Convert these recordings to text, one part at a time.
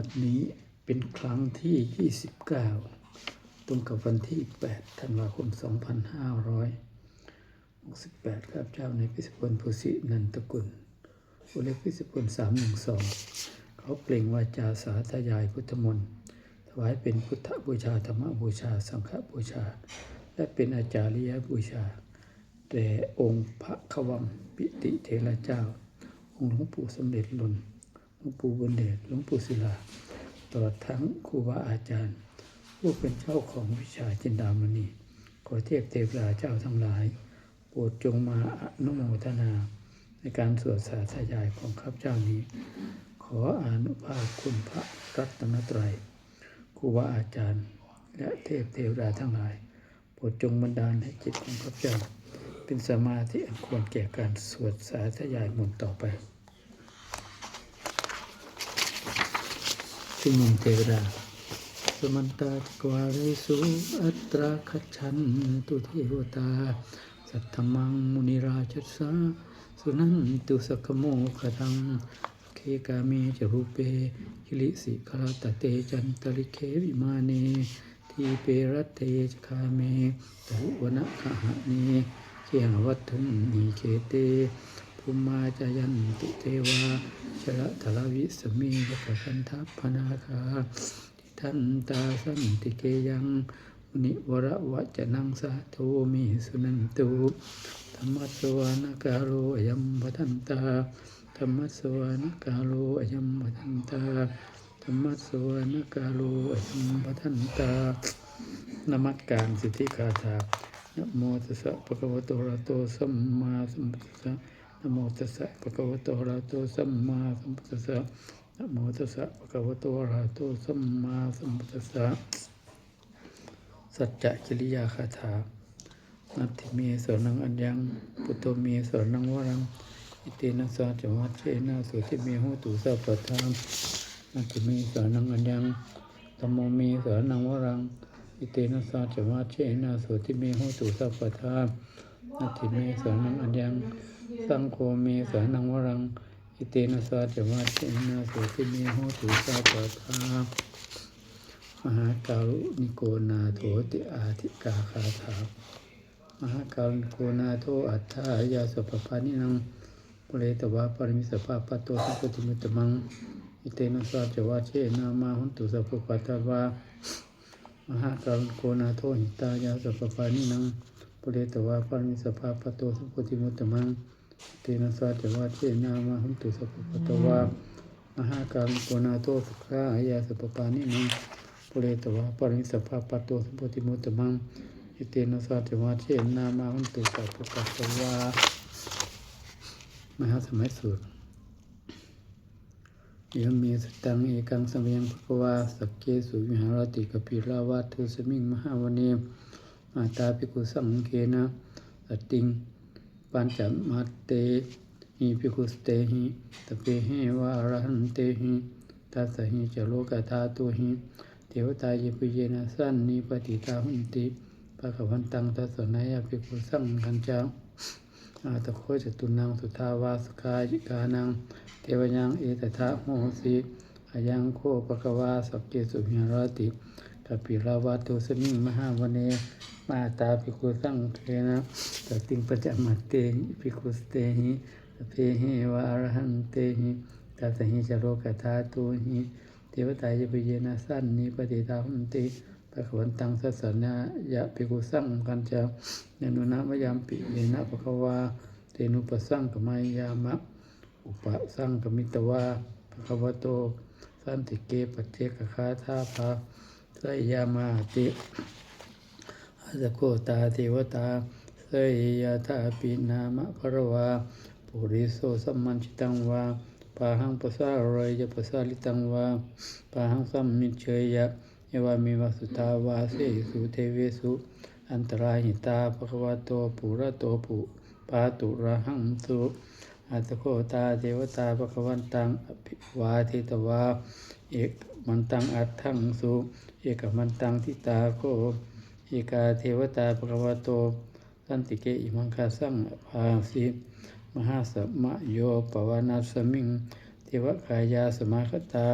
บัดนี้เป็นครั้งที่ 29 ตรงกับวันที่ 8 ธันวาคม 2568ข้าพเจ้าในพิสพลภูสินันตกุลผู้เล็กพิสพล312 เขาเปล่งวาจาสาธยายพุทธมนต์ถวายเป็นพุทธบูชาธรรมบูชา สังฆบูชา และเป็นอาจาริยบูชาแด่องค์พระขวังปิติเทระเจ้า องค์หลวงปู่สมเด็จหลน หลวงปู่บุญเดชหลวงปู่ศิลา ตลอดทั้งครูบาอาจารย์ ผู้เป็นเจ้าของวิชาจินดามณีขอเทพเทวดาเจ้าทั้งหลาย โปรดจงมาอนุโมทนา ในการสวดสาธยายของข้าพเจ้านี้ ขออานุภาพคุณพระรัตนตรัยครูบาอาจารย์ และเทพเทวดาทั้งหลาย โปรดจงบันดาลให้จิตของข้าพเจ้า เป็นสมาธิอันควรแก่การสวดสาธยายมนต่อไป ซึ่งมนเทวดาสมันตาจกวาเรสุอัตราคัจฉันตุเทวตา สัทธมังมุนิราชสาสุนันตุสกโมขทังเคกามีจรูปเปหิลิสิคาตเตจันตลิเควิมาเน ทีเปรัตเตจคาเมตุวนะคหะเนเขหวัตถุนิเคเต ภูมาจายันตุเทวาชระทลวิสมียกขันทัพนาคาทิทันตาสันติเกยังมุนิวระวะจนังสาโทมิสุนันตุธรรมสสวนกาโลอยัมปทันตาธรรมสสวนกาโลอยัมปทันตาธรรมสสวนกาโลอยัมปทันตานมัสการสิทธิคาถานะโมตัสสะภะคะวะโตระหะโตสัมมาสัมพุทธัสสะ นะโมตัสสะภะคะวะโตอะระหะโตสัมมาสัมพุทธัสสะนะโมตัสสะภะคะวะโตอะระหะโตสัมมาสัมพุทธัสสะสัจจะกิริยาคาถานัตถิเมสรนังอัญญังพุทโธเมสรนังวรังอิตินัสสะจวัชเชนะสุติเมโหตุสัพพทามนัตถิเมสรนังอัญญังธัมโมเมสรนังวรังอิตินัสสะจวัชเชนะสุติเมโหตุสัพพทามนัตถิเมสรนังอัญญัง สังโฆเมสรนังวรัง อิเตนะสาจวัชเชนะโสติเมโหตุสาปะทามหาการุณิโกนาโถติอาทิกาคาถามหาการุณิโกนาโถอัฏฐายาสุปปานินังปเรตวะปริมิสภาปโตสัพพติมุตมัง อิเตนะสาจวัชเชนะมาหุนตุสัพพปัตตวามหาการุณิโกนาโถหิตายาสุปปานินังปเรตวะปริมิสภาปโตสัพพติมุตมัง เตนะสาจวัชเชนามาหุนตุสัพพะตวามหาการโกนาโตสุขาอายาสัพปานินังปุเรตวะปริมิสัพพะปะโตสัพพติมุตตมังอิเตนะสาจวัชเชนามาหุนตุสัพพะตวามหาสมัยสูตรยมมีสตังเอกังสมยังภควาสักเกสุวิหารติกปิลาวัตถุสมิงมหาวเนมาตาภิกขุสังเคนะสติง ปัญจมัตเตหิภิกุสเตหิตเปหิวะอรหันเตหิตัสหิจโลกธาตุหิเทวตายิปุเยนะสันนิปติตาหุนติภะคะวันตังทัสนายาภิกขุสังคัญจาอาตโคจตุนังสุทาวาสกายิกานัง เทวยังเอตถะโหสีอายังโคภะคะวาสัพเกสุหิรติ กปิลาวาตุสมิงมหาวเนมาตาภิกขุสังเคนะตติงปัจจมัตเตหิภิกขุสเตหิตเพหิวะอรหันเตหิตัสหิจโลกธาตุหิเทวตายปิเยนะสันนิปติตาหุนติปะขวันตังสัสนายะภิกขุสังกันจาเนนุนามยามปิเยนะภะคะวาเตนุปสังกมายามะอุปสังกมิตวาภะคะวะโตสันติเกปเจกคาธาภา สยามาติอาสโกตาเทวตาเสยยะธาปินามะภรวาปุริโสสัมมันชิตังวาปาหังปัสสะเรยยะปัสสะลิตังวาปาหังสัมมิเชยยะเอวามิวาสุตาวาเสสุเทเวสุอันตราหิตาภควะโตปุระโตปุปาตุระหังสุอาสโกตาเทวตาภควันตังอภิวาเทตวาเอก มันตังอัตถังสุเอกมันตังทิตาโคเอกาเทวตาภควโตสันติเกอิมังคาสังภาสิมหาสมะโยปวานาสมิงเทวกายาสมาคตา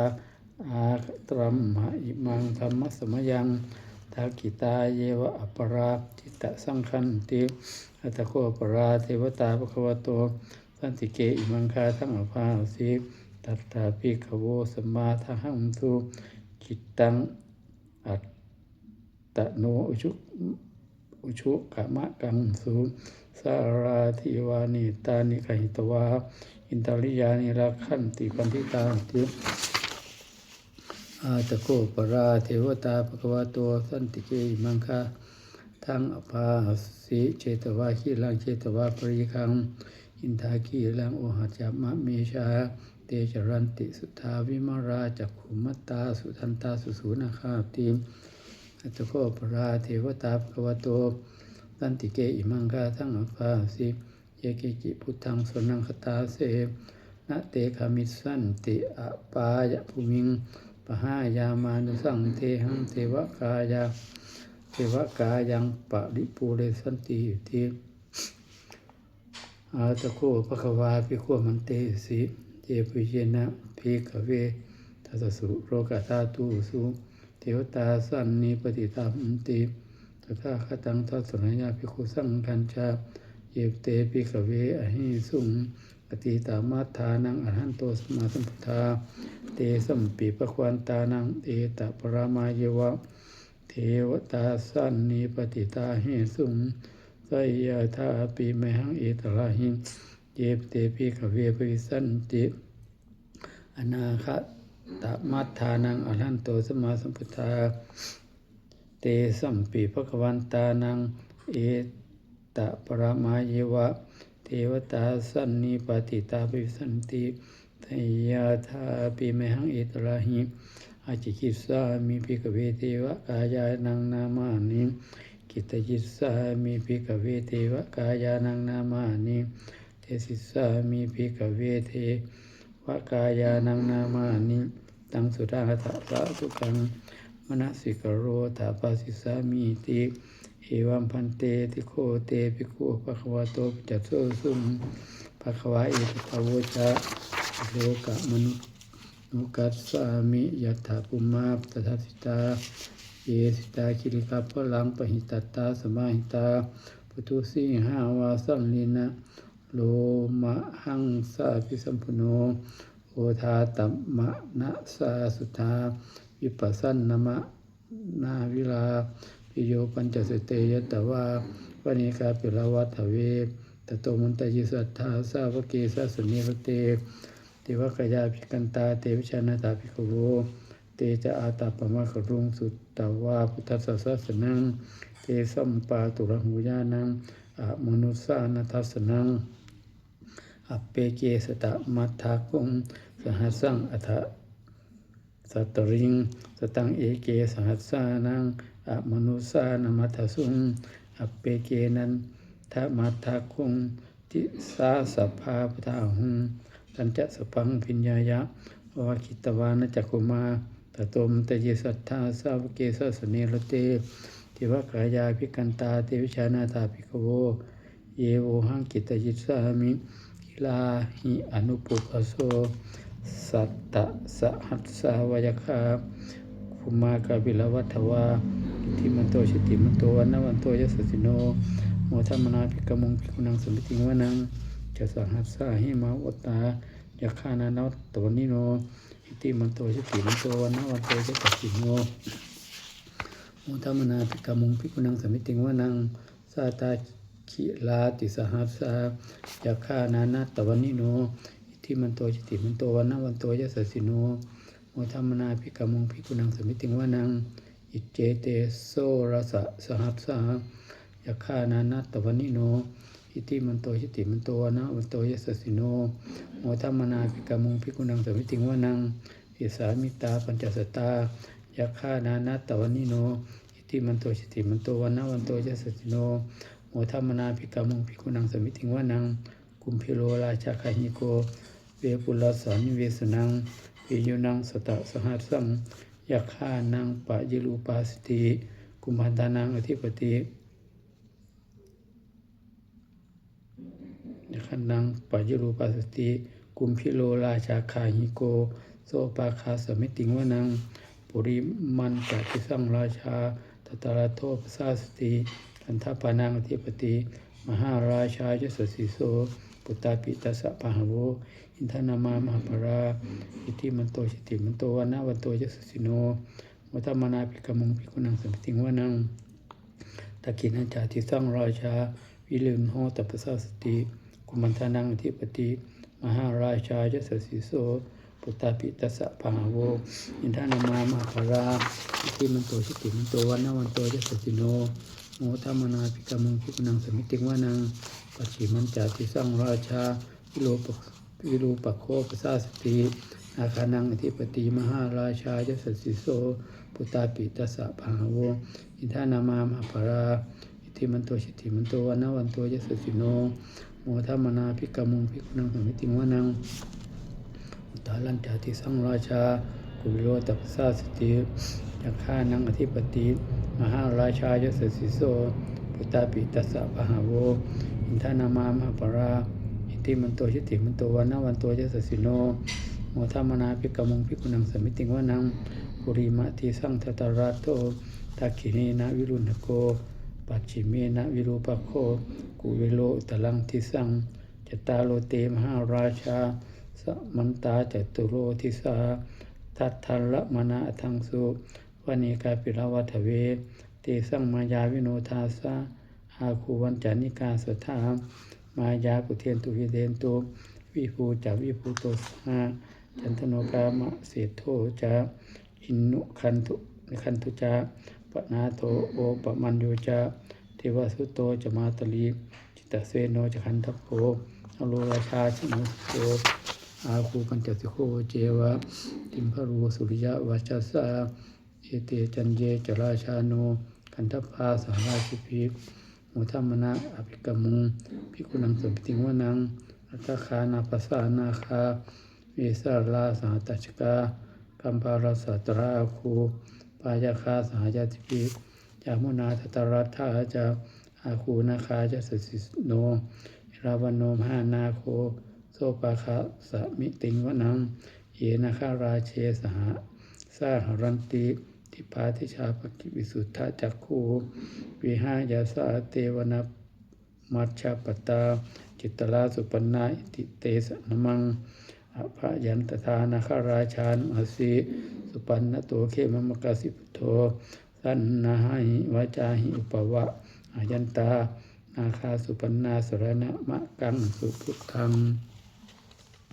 อาตรัมหะอิมังธรรมสมยังทากิตาเยวะอัปปราจิตตสังคันติอัตโคปราเทวตาภควโตสันติเกอิมังคาทั้งภาสิ ตัตตาปิขโวสมมาทหังสุจิตตังอัตตโนอุชุอุชุกามะกังสุสาราธิวานิตานิกหิตวาอินตาริยานิรักขันติปันธิตาติอาตะโกปราเทวตาภควโตสันติเกอิมังคาทั้งอภาสิเจตวาขีลังเจตวาปริคัง อินทาคีลังโอหัจามะเมชา จรันติสุทาวิมาราจักขุมัตตาสุทันตาสุสูนาคาติอัตโกปราเทวตาภควโตสันติเกอิมังคาทั้งอภาสิเยเกจิพุทธังสนังคตาเสนะเตคามิสันติอปายะภูมิงปหายามานุสังเทหังเทวกายาเทวกายังปะริปูเรสันติอยู่ที่อาตะโคภควาภิกขวมันเตสิ เจปุเยนะภิกขเวทัสสุโรกตาตุสุเทวตาสันนิปติตามติตถาคตังทัสสนยาภิกขุสังคัญชาเยเตภิกขเวอหิสุงปฏิตามัฏฐานังอรหันโตสมาสัมพุทธาเตสัมปิปะควันตานังเอตปรามายวะ เทวตาสันนิปติตาเหสุงไสยธาปิมหังเอตระหิ เยปเตปิขเวปิสันติ อนาคตมัฏฐานังอรหันโตสมาสัมพุทธา เตสัมปิภควันตานัง เอตปรามายวะ เทวตาสันนิปติตาปิสันติทยาธาปิมหังเอตระหิอาจิกิสามิภิกเวเทวกายานังนามานิกิตจิสามิภิกเวเทวกายานังนามานิ เทสิสามิภิกเวเทวกายานังนามานิตังสุดาถะสะสุขังมนสิกโรถาปัสิสามิติเอวัมพันเตติโคเตปิโคภควโตปจัตโสสุงภควาเอตตาวจะโลกะมนุนุกัสสามิยัตถาปุมาปตทัสิตาเยสิตาคิริกาพลังปหิตัตตาสมาหิตาปุตุสีหาวาสังลินะ โลมะหังสาพิสัมพุโนโอทาตัมมะนะสาสุธาวิปัสสันนมะนาวิลาปิโยปัญจสเตยตวาวณิกาปิลวัฏเวตโตมันตยิสัทธาสาวกเกสสนิรเตเทวกยาภิกันตาเตวิชานาตาภิกโวเตจะอาตาปมะขรุงสุตตาวาพุทธสสสนังเตสัมปาตุระหูญานังอะมนุสานัทัสนัง อัปเปเกสตะมัทธาคุงสหัสสังอัฏฐสัตริงสตังเอเกสหัสสานังอมนุสานามัทธสุงอัปเปเกนันทมัทธาคุงติสาสัพพาพุทธาหุงตันจะสปังพิญญายะวาคิตวานจักุมาตตมตเยสัทธาสาวเกสสเนรเตทิวกายาภิกันตาเตวิชานาตาภิกโว เยโวหังกิตยิสามิกิ ลาหิอนุปุปโสสัตตะสหัสสาวยคาภูมากาบิลวัฏวาทิมันโตชิติมันโตวันนวันโตยสสิโนโมทัมมนาภิกมงภิกุนังสมิติงวนังจะสหัสสาหิมาวตายาคานานาตวนิโนอิติมันโตชิติมันโตวันนวันโตยสสิโนโมทัมนาภิกขมงภิกขุนังสมิติงวานังสาตา คิลาติสหัสสายาคานานาตวันนิโนอิทิมันโตจิติมันโตวันนวันโตยสสสิโนโมุทัมนาภิกมงภิกุนังสมิติงวานังอิเจเตโสรสะสหัสสายาคานานาตวันนิโนอิติมันโตจิติมันโตวันนวันโตยสสสิโนโมทัมนาภิกมงภิกุนังสมิติงวานังอิสามิตาปัญจสตายาคานานาตวันนิโนอิติมันโตชิติมันโตวันนวันโตยสสสิโน โมทัมมนาภิกามุงภิกุนังสมิติงวานังกุมพิโลราชาคาหิโก เวปุลสานิเวสนังเวยุนังสตะสหัสสังยาคานังปะยิรูปาสติกุมพันธานังอธิปติยาคานังปะยิรูปาสติกุมพิโลราชาคาหิโกโสปาคาสมิติงวนัง ปุริมันจัติสังราชาตตระโทปสาสติ อันทปานังอธิปติ มหาราชายสสิโสปุตตาปิตัสสะปะหะโวอินทนามามหาปราอิติมันโตชิติมันโตวนาวันโตยสสิโนวัตมนาภิกมุงภิกุนังสัมิติงวนังตะกินันจาติสังราชา วิเลนโหตัปสาสติกุมันทานังอธิปติมหาราชายสสิโสปุตตาปิตัสสะปะหะโวอินทนามามหาปราอิติมันโตชิติมันโตวันนาวันโตยสสิโน โมทัมมนาภิกมุงภิกุนังสมิติงวานังปัจฉิมันจาติสังราชาวิโลปวิรูปโคปสาสติอาคานังอธิปติมหาราชายสสิโสปุตตาปิตัสสะภาโวอินทานามามหาราอิติมันโตชิติมันโตวันนาวันโตยสสิโนโมทัมมนาภิกมุงภิกุนังสมิติงวานังอุตาลันจาติสังราชากุโรตัปสาสติยักขานังอธิปติ มหาราชายสสิโสปุตตาปิตัสสะปะหาโวอินทานามามหาปราอิติมันโตชิติมันโตวันนาวันโตยสสิโนโมทัมนาภิกมงภิกุนังสมิติงวานังปุริมะติสังทตรัตโตทักขิเนนะวิรุณโก ปัจฉิเมนะวิรูปโค กุเวโลตลังทิสังจตาโลเตมหาราชา สมันตาจตุโรทิสาทัตทัลละมนาทังสุ วานิกาปิลวัฏเวเตสังมายาวิโนทาสาอาคูวันจานิกาสถามมายากุเทียนตุวิเดนตุวิภูจาวิภูโตสหาจันทโนกามะเสโทจาอินุคันตุคันตุจาปนาโตโอปมัญโยจาเทวสุโตจมาตลีจิตเสโนจคันทัพโพอโลราชาชนุสโตอาคูปัญจสิโคเจวะติมพรูสุริยะวัชสา เอเตจันเยจราชาโน กันทพาสาราชิพิกโมทัมมนะอภิกมุงพิกุนังสมติงวนังอัตคานาปัสสานาคาเวสาลาสาตัชกากัมภารสัตราอาคูปายาคาสหายาติพิกยามุนาทตรัตถาจาอาคูนาคาจะสสิโนราวนโนมหานาโคโสปาคะสมิติงวนังเยนะคาราเชสหะสาหรันติ ทิพาทิชาปกิวิสุทธาจักคูวิหายาสาเตวนามัชฌปตา จิตตลาสุปันนาอิติเตสนมังอภยันตทานาคาราชานอสีสุปันนโตเขมมกสิพุทโธสันนาหิวาจาหิอุปวะอายันตา นาคาสุปันนาสรณะมะกังสุพุทธัง